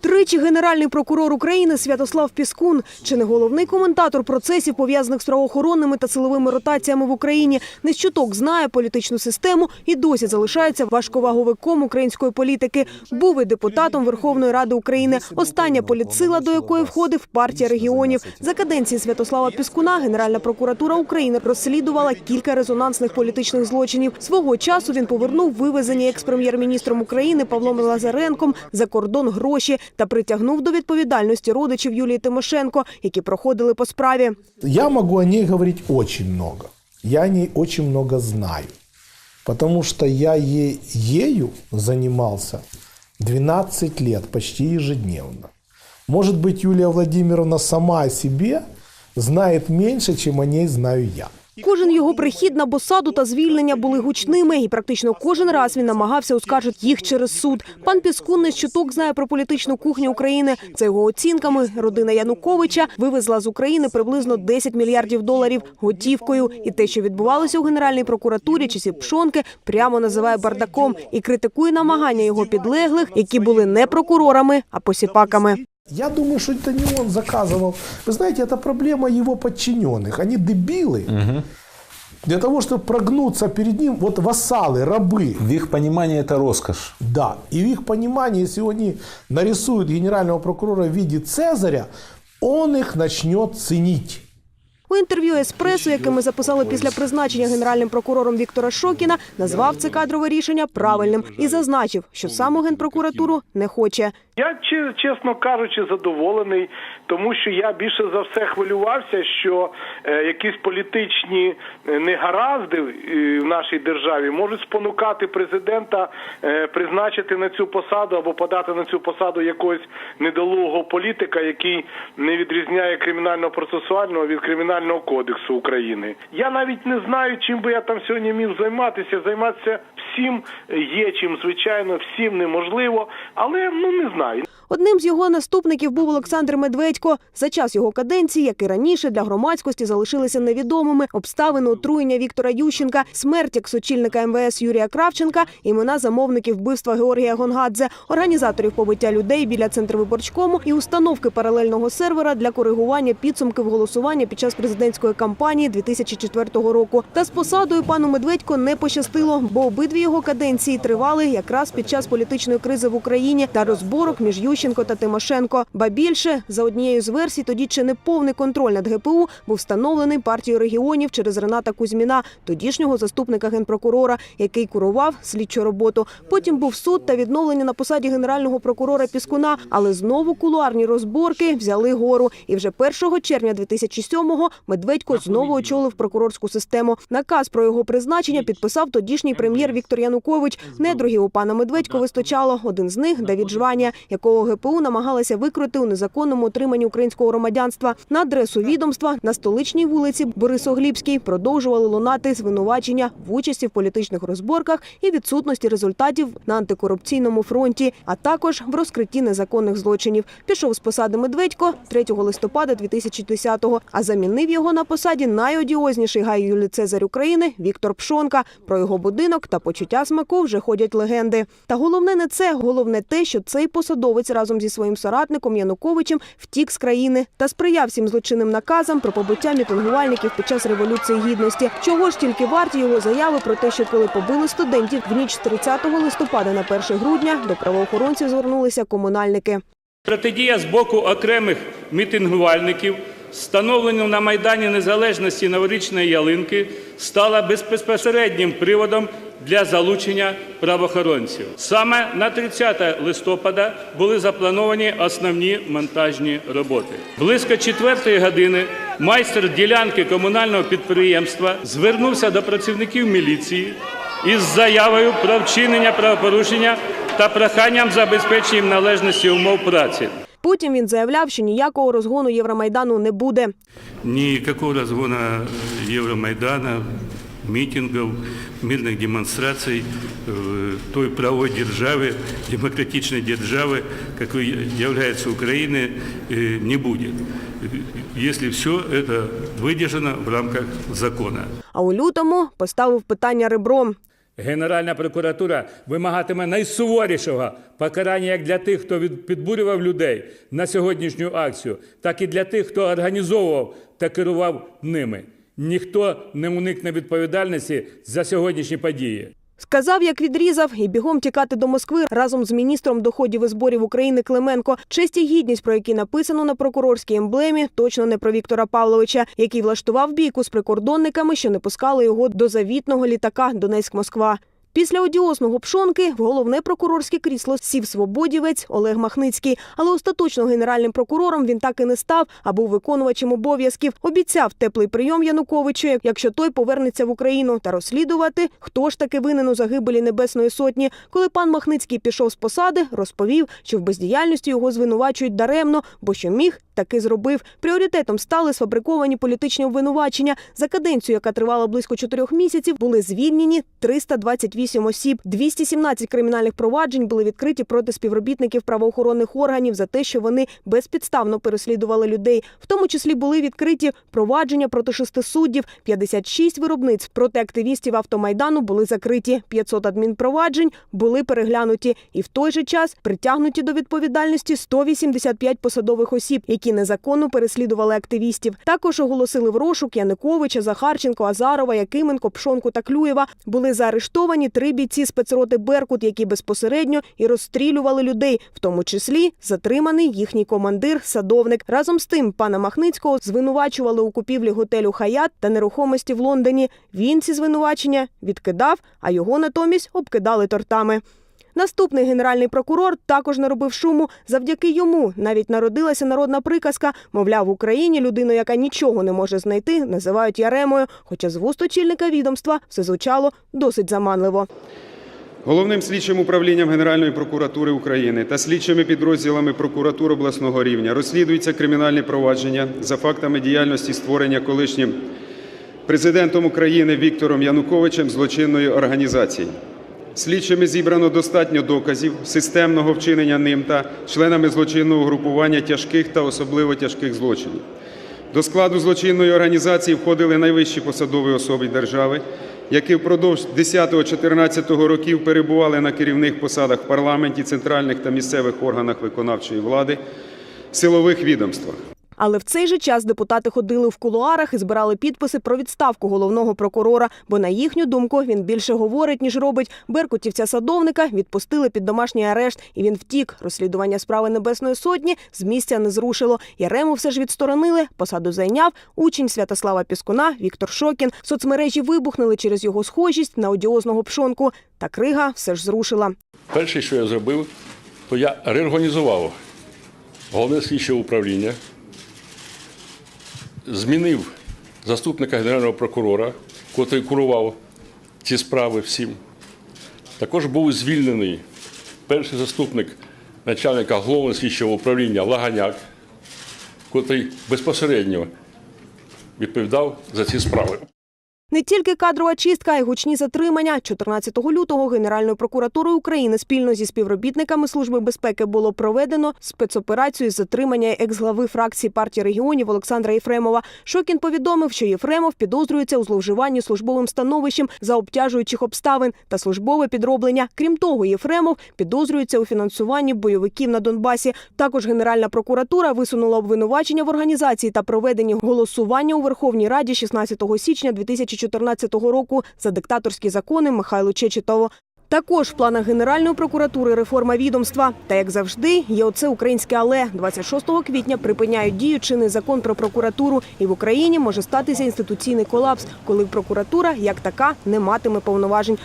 Тричі генеральний прокурор України Святослав Піскун, чи не головний коментатор процесів пов'язаних з правоохоронними та силовими ротаціями в Україні, не з чуток знає політичну систему і досі залишається важковаговиком української політики. Був і депутатом Верховної Ради України. Остання політсила, до якої входив партія регіонів. За каденції Святослава Піскуна Генеральна прокуратура України розслідувала кілька резонансних політичних злочинів. Свого часу він повернув вивезені екс-прем'єр-міністром України Павлом Лазаренком за кордон гроші та притягнув до відповідальності родичів Юлії Тимошенко, які проходили по справі. Я могу о ней говорить очень много. Я о ней очень много знаю. Потому что я ею занимался 12 лет, почти ежедневно. Может быть, Юлия Владимировна сама о себе знает меньше, чем о ней знаю я. Кожен його прихід на посаду та звільнення були гучними, і практично кожен раз він намагався оскаржити їх через суд. Пан Піскун не з чуток знає про політичну кухню України. За його оцінками, родина Януковича вивезла з України приблизно 10 мільярдів доларів готівкою. І те, що відбувалося у Генеральній прокуратурі часів Пшонки, прямо називає бардаком і критикує намагання його підлеглих, які були не прокурорами, а посіпаками. Я думаю, что это не он заказывал. Вы знаете, это проблема его подчиненных. Они дебилы. Для того, чтобы прогнуться перед ним, вот вассалы, рабы, В их понимании это роскошь. Да, и в их понимании, если они нарисуют генерального прокурора в виде Цезаря, он их начнет ценить. У інтерв'ю Еспресо, яке ми записали після призначення генеральним прокурором Віктора Шокіна, назвав це кадрове рішення правильним і зазначив, що саму генпрокуратуру не хоче. Я чесно кажучи, задоволений, тому що я більше за все хвилювався, що е, якісь політичні е, негаразди е, в нашій державі можуть спонукати президента призначити на цю посаду або подати на цю посаду якогось недолугого політика, який не відрізняє кримінального процесуального від кримінального кодексу України. Я навіть не знаю, чим би я там сьогодні міг займатися. Займатися всім є чим, звичайно, всім неможливо, але ну не знаю. side. Одним з його наступників був Олександр Медведько. За час його каденції, як і раніше, для громадськості залишилися невідомими обставини отруєння Віктора Ющенка, смерть екс-очільника МВС Юрія Кравченка, імена замовників вбивства Георгія Гонгадзе, організаторів побиття людей біля Центрвиборчкому і установки паралельного сервера для коригування підсумків голосування під час президентської кампанії 2004 року. Та з посадою пану Медведько не пощастило, бо обидві його каденції тривали якраз під час політичної кризи в Україні та розборок між Ющенко та Тимошенко. Ба більше за однією з версій, тоді чи не повний контроль над ГПУ був встановлений партією регіонів через Рената Кузьміна, тодішнього заступника генпрокурора, який курував слідчу роботу. Потім був суд та відновлення на посаді генерального прокурора Піскуна, але знову кулуарні розборки взяли гору. І вже 1 червня 2007-го Медведько знову очолив прокурорську систему. Наказ про його призначення підписав тодішній прем'єр Віктор Янукович. Недругів у пана Медведько вистачало. Один з них Давід Жванія, якого ГПУ намагалася викрити у незаконному отриманні українського громадянства. На адресу відомства на столичній вулиці Борисоглібській продовжували лунати звинувачення в участі в політичних розборках і відсутності результатів на антикорупційному фронті, а також в розкритті незаконних злочинів. Пішов з посади Медведько 3 листопада 2010-го, а замінив його на посаді найодіозніший гай Юлі Цезарь України Віктор Пшонка. Про його будинок та почуття смаку вже ходять легенди. Та головне не це, головне те, що цей посадовець разом зі своїм соратником Януковичем втік з країни та сприяв всім злочинним наказам про побиття мітингувальників під час революції гідності. Чого ж тільки варті його заяви про те, що коли побили студентів в ніч з 30 листопада на 1 грудня до правоохоронців звернулися комунальники. Протидія з боку окремих мітингувальників встановленню на Майдані Незалежності новорічної ялинки стала безпосереднім приводом для залучення правоохоронців. Саме на 30 листопада були заплановані основні монтажні роботи. Близько 4 години майстер ділянки комунального підприємства звернувся до працівників міліції із заявою про вчинення правопорушення та проханням забезпечення їм належності умов праці. Потім він заявляв, що ніякого розгону Євромайдану не буде. Никакого разгона Евромайдана, митингов, мирных демонстраций в той правовой державе, демократичной державы, какой является Украина, э, не будет, если все это выдержано в рамках закона. А у лютому поставив питання ребром. Генеральна прокуратура вимагатиме найсуворішого покарання як для тих, хто від- підбурював людей на сьогоднішню акцію, так і для тих, хто організовував та керував ними. Ніхто не уникне відповідальності за сьогоднішні події. Сказав, як відрізав, і бігом тікати до Москви разом з міністром доходів і зборів України Клименко. Честь і гідність, про які написано на прокурорській емблемі, точно не про Віктора Павловича, який влаштував бійку з прикордонниками, що не пускали його до завітного літака Донецьк-Москва. Після одіозного пшонки в головне прокурорське крісло сів свободівець Олег Махницький, але остаточно генеральним прокурором він так і не став, а був виконувачем обов'язків. Обіцяв теплий прийом Януковичу, якщо той повернеться в Україну та розслідувати, хто ж таки винен у загибелі Небесної Сотні. Коли пан Махницький пішов з посади, розповів, що в бездіяльності його звинувачують даремно, бо що міг, таки зробив. Пріоритетом стали сфабриковані політичні обвинувачення. За каденцію, яка тривала близько чотирьох місяців, були звільнені 328 осіб. 217 кримінальних проваджень були відкриті проти співробітників правоохоронних органів за те, що вони безпідставно переслідували людей. В тому числі були відкриті провадження проти шести суддів, 56 виробництв проти активістів автомайдану були закриті. 500 адмінпроваджень були переглянуті. І в той же час притягнуті до відповідальності 185 посадових осіб, які незаконно переслідували активістів. Також оголосили в розшук Януковича, Захарченко, Азарова, Якименко, Пшонку та Клюєва. Були заарештовані три бійці спецроти Беркут, які безпосередньо і розстрілювали людей, в тому числі затриманий їхній командир, садовник. Разом з тим пана Махницького звинувачували у купівлі готелю Хаят та нерухомості в Лондоні. Він ці звинувачення відкидав, а його натомість обкидали тортами. Наступний генеральний прокурор також наробив шуму. Завдяки йому навіть народилася народна приказка. Мовляв, в Україні людину, яка нічого не може знайти, називають Яремою. Хоча з вуст очільника відомства все звучало досить заманливо. Головним слідчим управлінням Генеральної прокуратури України та слідчими підрозділами прокуратур обласного рівня розслідується кримінальне провадження за фактами діяльності створення колишнім президентом України Віктором Януковичем злочинної організації. Слідчими зібрано достатньо доказів системного вчинення ним та членами злочинного групування тяжких та особливо тяжких злочинів. До складу злочинної організації входили найвищі посадові особи держави, які впродовж 10-14 років перебували на керівних посадах в парламенті, центральних та місцевих органах виконавчої влади, силових відомствах. Але в цей же час депутати ходили в кулуарах і збирали підписи про відставку головного прокурора. Бо на їхню думку він більше говорить ніж робить. Беркутівця садовника відпустили під домашній арешт, і він втік. Розслідування справи Небесної Сотні з місця не зрушило. Ярему все ж відсторонили. Посаду зайняв учень Святослава Піскуна Віктор Шокін. Соцмережі вибухнули через його схожість на одіозного пшонку. Та крига все ж зрушила. Перше, що я зробив, то я реорганізував головне слідче управління, змінив заступника генерального прокурора, котрий курував ці справи всім. Також був звільнений перший заступник начальника головного слідчого управління Лаганяк, котрий безпосередньо відповідав за ці справи. Не тільки кадрова чистка, а й гучні затримання. 14 лютого Генеральною прокуратурою України спільно зі співробітниками Служби безпеки було проведено спецоперацію з затримання екс-глави фракції партії регіонів Олександра Єфремова. Шокін повідомив, що Єфремов підозрюється у зловживанні службовим становищем за обтяжуючих обставин та службове підроблення. Крім того, Єфремов підозрюється у фінансуванні бойовиків на Донбасі. Також Генеральна прокуратура висунула обвинувачення в організації та проведенні голосування у Верховній Раді 16 січня 2014 року за диктаторські закони Михайлу Чечетову. Також в планах Генеральної прокуратури реформа відомства. Та як завжди, є оце українське але 26 квітня припиняють дію чинний закон про прокуратуру, і в Україні може статися інституційний колапс, коли прокуратура як така не матиме повноважень.